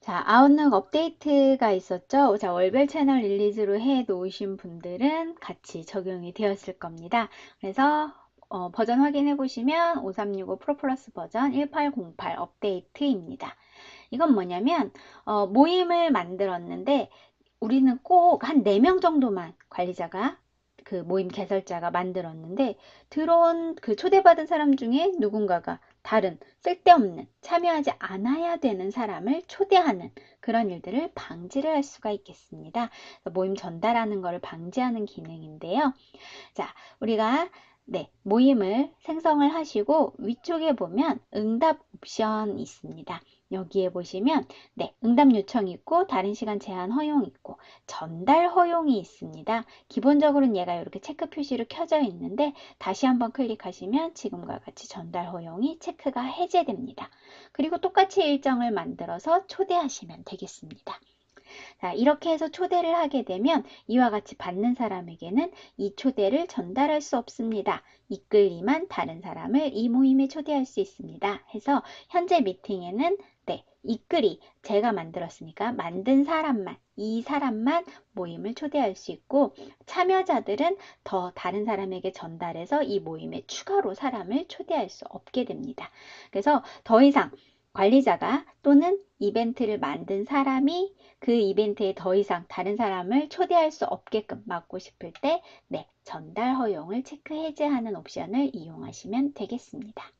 자, 아웃룩 업데이트가 있었죠. 자, 월별 채널 릴리즈로 해 놓으신 분들은 같이 적용이 되었을 겁니다. 그래서 어, 버전 확인해 보시면 5365 프로 플러스 버전 1808 업데이트입니다. 이건 뭐냐면 어, 모임을 만들었는데 우리는 꼭 한 4명 정도만 관리자가 그 모임 개설자가 만들었는데 들어온 그 초대받은 사람 중에 누군가가 다른 쓸데없는 참여하지 않아야 되는 사람을 초대하는 그런 일들을 방지를 할 수가 있겠습니다. 모임 전달하는 것을 방지하는 기능인데요. 자, 우리가 네, 모임을 생성을 하시고 위쪽에 보면 응답 옵션 있습니다. 여기에 보시면 네, 응답 요청 있고 다른 시간 제한 허용 있고 전달 허용이 있습니다. 기본적으로는 얘가 이렇게 체크 표시로 켜져 있는데 다시 한번 클릭하시면 지금과 같이 전달 허용이 체크가 해제됩니다. 그리고 똑같이 일정을 만들어서 초대하시면 되겠습니다. 자, 이렇게 해서 초대를 하게 되면 이와 같이 받는 사람에게는 이 초대를 전달할 수 없습니다. 이끌리만 다른 사람을 이 모임에 초대할 수 있습니다. 해서 현재 미팅에는 네, 이끌이 제가 만들었으니까 만든 사람만 이 사람만 모임을 초대할 수 있고 참여자들은 더 다른 사람에게 전달해서 이 모임에 추가로 사람을 초대할 수 없게 됩니다. 그래서 더 이상 관리자가 또는 이벤트를 만든 사람이 그 이벤트에 더 이상 다른 사람을 초대할 수 없게끔 막고 싶을 때, 네, 전달 허용을 체크 해제하는 옵션을 이용하시면 되겠습니다.